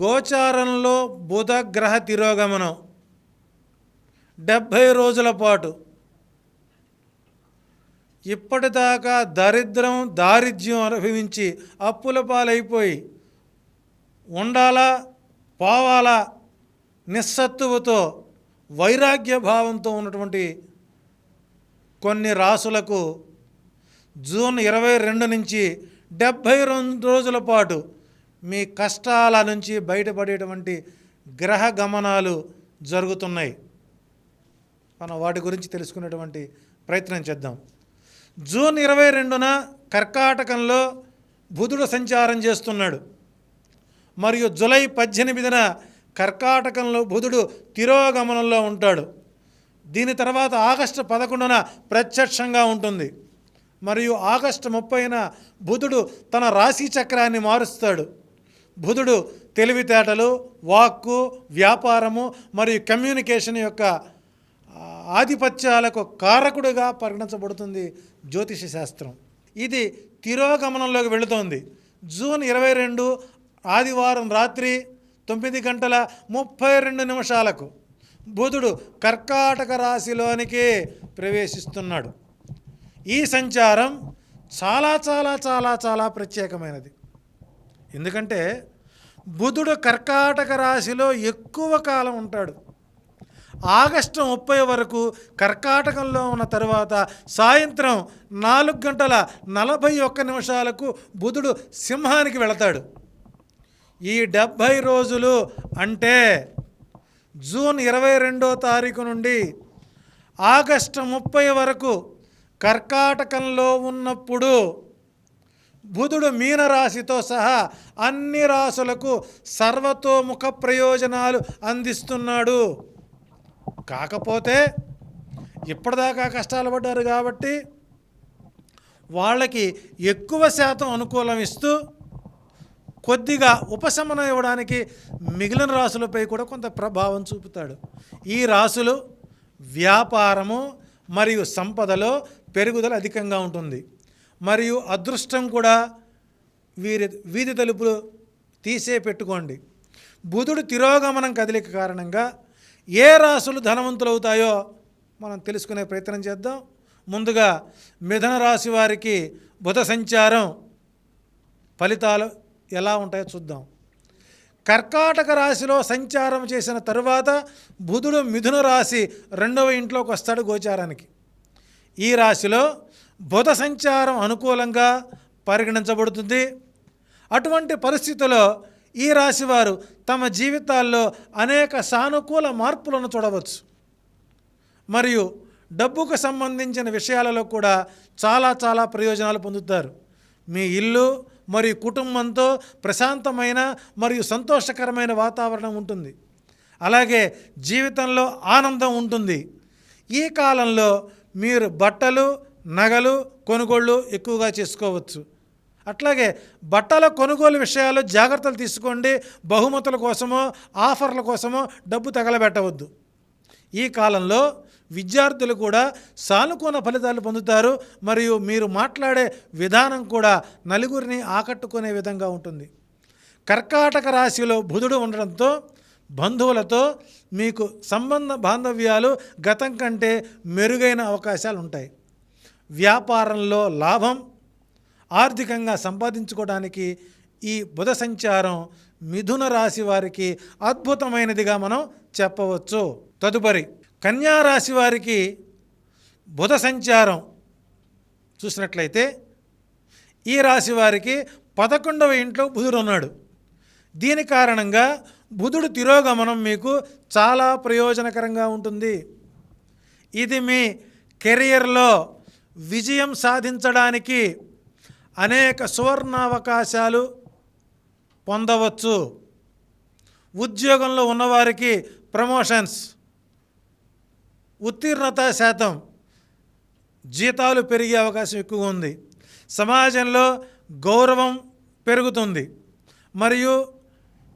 గోచారంలో బుధ గ్రహ తిరోగమనం. డెబ్భై రోజుల పాటు. ఇప్పటిదాకా దరిద్రం దారిద్ర్యం అనుభవించి అప్పుల పాలైపోయి ఉండాలా పోవాలా నిస్సత్తువుతో వైరాగ్య భావంతో ఉన్నటువంటి కొన్ని రాసులకు జూన్ ఇరవై రెండు నుంచి డెబ్భై రెండు రోజుల పాటు మీ కష్టాల నుంచి బయటపడేటువంటి గ్రహ గమనాలు జరుగుతున్నాయి. మనం వాటి గురించి తెలుసుకునేటువంటి ప్రయత్నం చేద్దాం. జూన్ ఇరవై రెండున కర్కాటకంలో బుధుడు సంచారం చేస్తున్నాడు. మరియు జులై పద్దెనిమిదిన కర్కాటకంలో బుధుడు తిరోగమనంలో ఉంటాడు. దీని తర్వాత ఆగస్టు పదకొండున ప్రత్యక్షంగా ఉంటుంది. మరియు ఆగస్టు ముప్పైన బుధుడు తన రాశి చక్రాన్ని మారుస్తాడు. బుధుడు తెలివితేటలు వాక్కు వ్యాపారము మరియు కమ్యూనికేషన్ యొక్క ఆధిపత్యాలకు కారకుడుగా పరిగణించబడుతుంది జ్యోతిష శాస్త్రం. ఇది తిరోగమనంలోకి వెళుతోంది. జూన్ ఇరవై రెండు ఆదివారం రాత్రి తొమ్మిది గంటల ముప్పై రెండు నిమిషాలకు బుధుడు కర్కాటక రాశిలోనికి ప్రవేశిస్తున్నాడు. ఈ సంచారం చాలా చాలా చాలా చాలా ప్రత్యేకమైనది. ఎందుకంటే బుధుడు కర్కాటక రాశిలో ఎక్కువ కాలం ఉంటాడు. ఆగస్టు ముప్పై వరకు కర్కాటకంలో ఉన్న తర్వాత సాయంత్రం నాలుగు గంటల నలభై ఒక్క నిమిషాలకు బుధుడు సింహానికి వెళతాడు. ఈ డెబ్భై రోజులు అంటే జూన్ ఇరవై రెండో తారీఖు నుండి ఆగస్టు ముప్పై వరకు కర్కాటకంలో ఉన్నప్పుడు బుధుడు మీనరాశితో సహా అన్ని రాసులకు సర్వతోముఖ ప్రయోజనాలు అందిస్తున్నాడు. కాకపోతే ఇప్పటిదాకా కష్టాలు పడ్డారు కాబట్టి వాళ్ళకి ఎక్కువ శాతం అనుకూలం ఇస్తూ కొద్దిగా ఉపశమనం ఇవ్వడానికి మిగిలిన రాసులపై కూడా కొంత ప్రభావం చూపుతాడు. ఈ రాసులు వ్యాపారము మరియు సంపదలో పెరుగుదల అధికంగా ఉంటుంది. మరియు అదృష్టం కూడా వీరి వీధి తలుపులు తీసే పెట్టుకోండి. బుధుడు తిరోగమనం కదలిక కారణంగా ఏ రాసులు ధనవంతులవుతాయో మనం తెలుసుకునే ప్రయత్నం చేద్దాం. ముందుగా మిథున రాశి వారికి బుధ సంచారం ఫలితాలు ఎలా ఉంటాయో చూద్దాం. కర్కాటక రాశిలో సంచారం చేసిన తరువాత బుధుడు మిథున రాశి రెండవ ఇంట్లోకి వస్తాడు గోచారానికి. ఈ రాశిలో బుధ సంచారం అనుకూలంగా పరిగణించబడుతుంది. అటువంటి పరిస్థితుల్లో ఈ రాశివారు తమ జీవితాల్లో అనేక సానుకూల మార్పులను చూడవచ్చు. మరియు డబ్బుకు సంబంధించిన విషయాలలో కూడా చాలా చాలా ప్రయోజనాలు పొందుతారు. మీ ఇల్లు మరియు కుటుంబంతో ప్రశాంతమైన మరియు సంతోషకరమైన వాతావరణం ఉంటుంది. అలాగే జీవితంలో ఆనందం ఉంటుంది. ఈ కాలంలో మీరు బట్టలు నగలు కొనుగోళ్ళు ఎక్కువగా చేసుకోవచ్చు. అట్లాగే బట్టల కొనుగోలు విషయాల్లో జాగ్రత్తలు తీసుకోండి. బహుమతుల కోసమో ఆఫర్ల కోసమో డబ్బు తగలబెట్టవద్దు. ఈ కాలంలో విద్యార్థులు కూడా సానుకూల ఫలితాలు పొందుతారు. మరియు మీరు మాట్లాడే విధానం కూడా నలుగురిని ఆకట్టుకునే విధంగా ఉంటుంది. కర్కాటక రాశిలో బుధుడు ఉండడంతో బంధువులతో మీకు సంబంధ బాంధవ్యాలు గతం కంటే మెరుగైన అవకాశాలు ఉంటాయి వ్యాపారంలో లాభం ఆర్థికంగా సంపాదించుకోవడానికి ఈ బుధ సంచారం మిథున రాశి వారికి అద్భుతమైనదిగా మనం చెప్పవచ్చు. తదుపరి కన్యా రాశి వారికి బుధ సంచారం చూసినట్లయితే ఈ రాశి వారికి పదకొండవ ఇంట్లో బుధుడు ఉన్నాడు. దీని కారణంగా బుధుడు తిరోగమనం మీకు చాలా ప్రయోజనకరంగా ఉంటుంది. ఇది మీ కెరియర్లో విజయం సాధించడానికి అనేక సువర్ణావకాశాలు పొందవచ్చు. ఉద్యోగంలో ఉన్నవారికి ప్రమోషన్స్. ఉత్తీర్ణత శాతం జీతాలు పెరిగే అవకాశం ఎక్కువ ఉంది. సమాజంలో గౌరవం పెరుగుతుంది. మరియు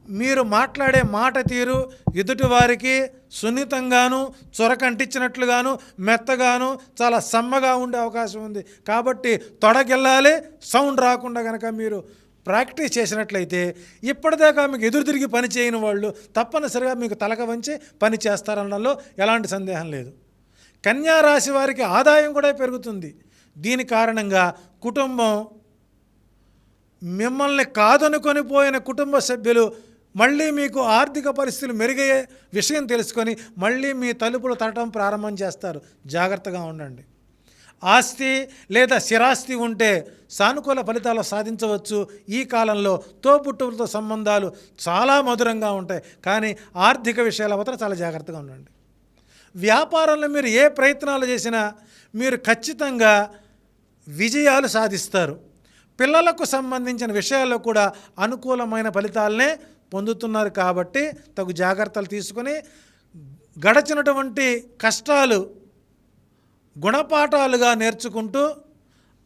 మీరు మాట్లాడే మాట తీరు ఎదుటివారికి సున్నితంగాను చొరకంటించినట్లుగాను మెత్తగాను చాలా సమ్మగా ఉండే అవకాశం ఉంది. కాబట్టి తొడగిల్లాలి సౌండ్ రాకుండా కనుక మీరు ప్రాక్టీస్ చేసినట్లయితే ఇప్పటిదాకా మీకు ఎదురు తిరిగి పని చేయని వాళ్ళు తప్పనిసరిగా మీకు తలక వంచి పని చేస్తారనడంలో ఎలాంటి సందేహం లేదు. కన్యా రాశి వారికి ఆదాయం కూడా పెరుగుతుంది. దీని కారణంగా కుటుంబం మిమ్మల్ని కాదనుకొని పోయిన కుటుంబ సభ్యులు మళ్ళీ మీకు ఆర్థిక పరిస్థితులు మెరుగయ్యే విషయం తెలుసుకొని మళ్ళీ మీ తలుపులు తట్టడం ప్రారంభం చేస్తారు. జాగ్రత్తగా ఉండండి. ఆస్తి లేదా స్థిరాస్తి ఉంటే సానుకూల ఫలితాలు సాధించవచ్చు. ఈ కాలంలో తోబుట్టువులతో సంబంధాలు చాలా మధురంగా ఉంటాయి. కానీ ఆర్థిక విషయాల మాత్రం చాలా జాగ్రత్తగా ఉండండి. వ్యాపారంలో మీరు ఏ ప్రయత్నాలు చేసినా మీరు ఖచ్చితంగా విజయాలు సాధిస్తారు. పిల్లలకు సంబంధించిన విషయాల్లో కూడా అనుకూలమైన ఫలితాలనే పొందుతున్నారు కాబట్టి తగు జాగ్రత్తలు తీసుకొని గడచినటువంటి కష్టాలు గుణపాఠాలుగా నేర్చుకుంటూ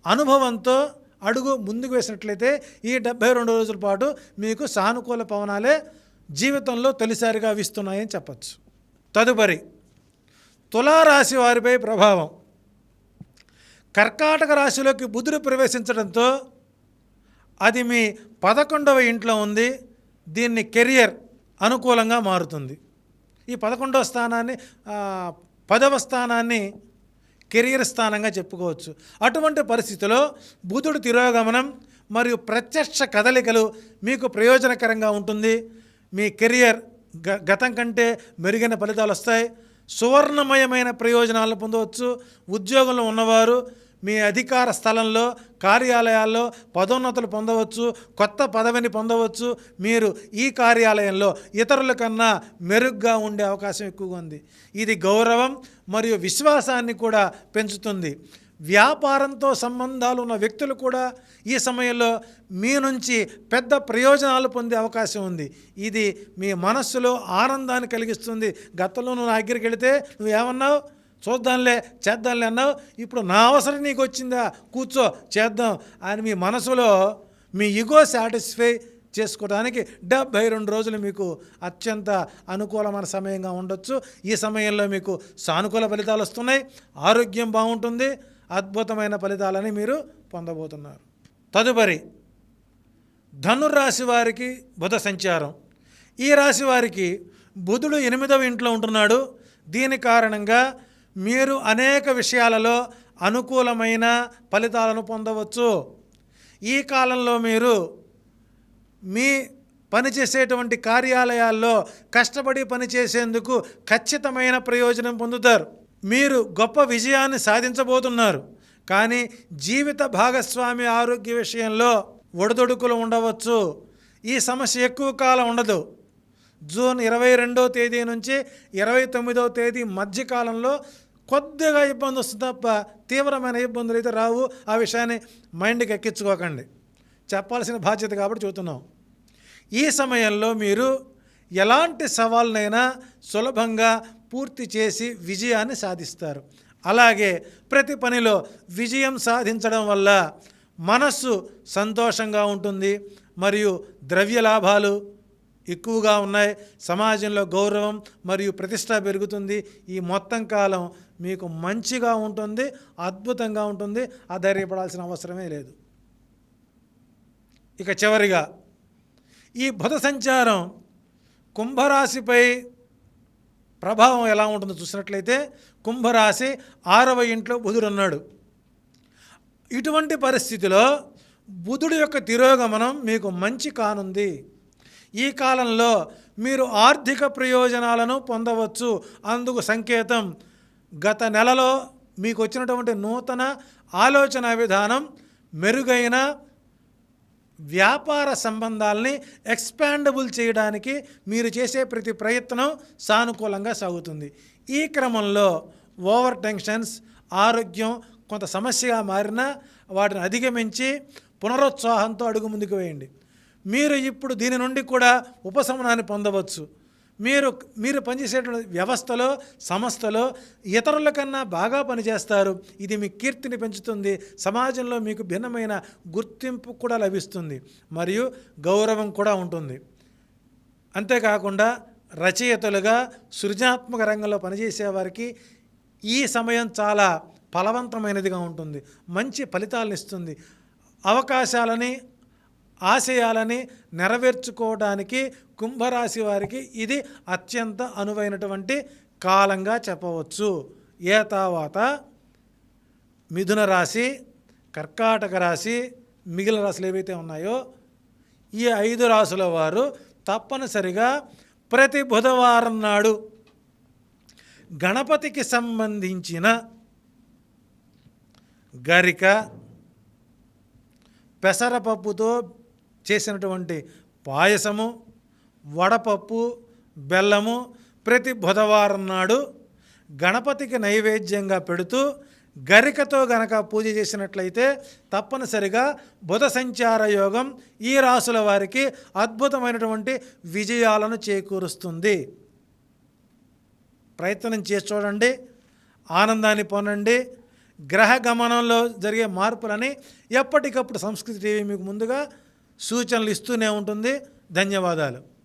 అనుభవంతో అడుగు ముందుకు వేసినట్లయితే ఈ డెబ్బై రెండు రోజుల పాటు మీకు సానుకూల పవనాలే జీవితంలో తొలిసారిగా వీస్తున్నాయని చెప్పచ్చు. తదుపరి తులారాశి వారిపై ప్రభావం. కర్కాటక రాశిలోకి బుధుడు ప్రవేశించడంతో అది మీ పదకొండవ ఇంట్లో ఉంది. దీన్ని కెరియర్ అనుకూలంగా మారుతుంది. ఈ పదకొండవ స్థానాన్ని పదవ స్థానాన్ని కెరియర్ స్థానంగా చెప్పుకోవచ్చు. అటువంటి పరిస్థితిలో బుధుడు తిరోగమనం మరియు ప్రత్యక్ష కదలికలు మీకు ప్రయోజనకరంగా ఉంటుంది. మీ కెరియర్ గ గతం కంటే మెరుగైన ఫలితాలు వస్తాయి. సువర్ణమయమైన ప్రయోజనాలను పొందవచ్చు. ఉద్యోగంలో ఉన్నవారు మీ అధికార స్థలంలో కార్యాలయాల్లో పదోన్నతులు పొందవచ్చు కొత్త పదవిని పొందవచ్చు. మీరు ఈ కార్యాలయంలో ఇతరుల కన్నా మెరుగ్గా ఉండే అవకాశం ఎక్కువగా ఉంది. ఇది గౌరవం మరియు విశ్వాసాన్ని కూడా పెంచుతుంది. వ్యాపారంతో సంబంధాలు ఉన్న వ్యక్తులు కూడా ఈ సమయంలో మీ నుంచి పెద్ద ప్రయోజనాలు పొందే అవకాశం ఉంది. ఇది మీ మనస్సులో ఆనందాన్ని కలిగిస్తుంది. గతంలో నువ్వు నా దగ్గరికి వెళితే నువ్వేమన్నావు? చూద్దాంలే చేద్దాంలే అన్నావు. ఇప్పుడు నా అవసరం నీకు వచ్చిందా? కూర్చో చేద్దాం అని మీ మనసులో మీ ఇగో సాటిస్ఫై చేసుకోవడానికి డెబ్భై రెండు రోజులు మీకు అత్యంత అనుకూలమైన సమయంగా ఉండొచ్చు. ఈ సమయంలో మీకు సానుకూల ఫలితాలు వస్తున్నాయి. ఆరోగ్యం బాగుంటుంది. అద్భుతమైన ఫలితాలని మీరు పొందబోతున్నారు. తదుపరి ధనుర్రాశి వారికి బుధ సంచారం. ఈ రాశి వారికి బుధుడు ఎనిమిదవ ఇంట్లో ఉంటున్నాడు. దీని కారణంగా మీరు అనేక విషయాలలో అనుకూలమైన ఫలితాలను పొందవచ్చు. ఈ కాలంలో మీరు మీ పనిచేసేటువంటి కార్యాలయాల్లో కష్టపడి పనిచేసేందుకు ఖచ్చితమైన ప్రయోజనం పొందుతారు. మీరు గొప్ప విజయాన్ని సాధించబోతున్నారు. కానీ జీవిత భాగస్వామి ఆరోగ్య విషయంలో ఒడిదొడుకులు ఉండవచ్చు. ఈ సమస్య ఎక్కువ కాలం ఉండదు. జూన్ ఇరవై రెండో తేదీ నుంచి ఇరవై తొమ్మిదవ తేదీ మధ్యకాలంలో కొద్దిగా ఇబ్బంది వస్తుంది తప్ప తీవ్రమైన ఇబ్బందులు అయితే రావు. ఆ విషయాన్ని మైండ్కి ఎక్కించుకోకండి. చెప్పాల్సిన బాధ్యత కాబట్టి చూస్తున్నాం. ఈ సమయంలో మీరు ఎలాంటి సవాళ్ళనైనా సులభంగా పూర్తి చేసి విజయాన్ని సాధిస్తారు. అలాగే ప్రతి పనిలో విజయం సాధించడం వల్ల మనస్సు సంతోషంగా ఉంటుంది. మరియు ద్రవ్య లాభాలు ఎక్కువగా ఉన్నాయి. సమాజంలో గౌరవం మరియు ప్రతిష్ట పెరుగుతుంది. ఈ మొత్తం కాలం మీకు మంచిగా ఉంటుంది అద్భుతంగా ఉంటుంది. ఆధైర్యపడాల్సిన అవసరమే లేదు. ఇక చివరిగా ఈ బుధ సంచారం కుంభరాశిపై ప్రభావం ఎలా ఉంటుందో చూసినట్లయితే కుంభరాశి ఆరవ ఇంట్లో బుధుడు ఉన్నాడు. ఇటువంటి పరిస్థితిలో బుధుడి యొక్క తిరోగమనం మీకు మంచి కానుంది. ఈ కాలంలో మీరు ఆర్థిక ప్రయోజనాలను పొందవచ్చు. అందుకు సంకేతం గత నెలలో మీకు వచ్చినటువంటి నూతన ఆలోచన విధానం మెరుగైన వ్యాపార సంబంధాలని ఎక్స్పాండబుల్ చేయడానికి మీరు చేసే ప్రతి ప్రయత్నం సానుకూలంగా సాగుతుంది. ఈ క్రమంలో ఓవర్ టెన్షన్స్ ఆరోగ్యం కొంత సమస్యగా మారినా వాటిని అధిగమించి పునరుత్సాహంతో అడుగు ముందుకు వేయండి. మీరు ఇప్పుడు దీని నుండి కూడా ఉపశమనాన్ని పొందవచ్చు. మీరు మీరు పనిచేసేటువంటి వ్యవస్థలో సంస్థలో ఇతరుల కన్నా బాగా పనిచేస్తారు. ఇది మీ కీర్తిని పెంచుతుంది. సమాజంలో మీకు భిన్నమైన గుర్తింపు కూడా లభిస్తుంది. మరియు గౌరవం కూడా ఉంటుంది. అంతేకాకుండా రచయితలుగా సృజనాత్మక రంగంలో పనిచేసే వారికి ఈ సమయం చాలా ఫలవంతమైనదిగా ఉంటుంది. మంచి ఫలితాలను ఇస్తుంది. అవకాశాలని ఆశయాలని నెరవేర్చుకోవడానికి కుంభరాశి వారికి ఇది అత్యంత అనువైనటువంటి కాలంగా చెప్పవచ్చు. ఏ తర్వాత? మిథున రాశి కర్కాటక రాశి మిగిలిన రాశులు ఏవైతే ఉన్నాయో ఈ ఐదు రాసుల వారు తప్పనిసరిగా ప్రతి బుధవారం నాడు గణపతికి సంబంధించిన గరిక పెసరపప్పుతో చేసినటువంటి పాయసము వడపప్పు బెల్లము ప్రతి బుధవారం నాడు గణపతికి నైవేద్యంగా పెడుతూ గరికతో గనక పూజ చేసినట్లయితే తప్పనిసరిగా బుధ సంచార యోగం ఈ రాసుల వారికి అద్భుతమైనటువంటి విజయాలను చేకూరుస్తుంది. ప్రయత్నం చేసి చూడండి ఆనందాన్ని పొందండి. గ్రహ గమనంలో జరిగే మార్పులని ఎప్పటికప్పుడు సంస్కృతి టీవీ మీకు ముందుగా సూచనలు ఇస్తూనే ఉంటుంది. ధన్యవాదాలు.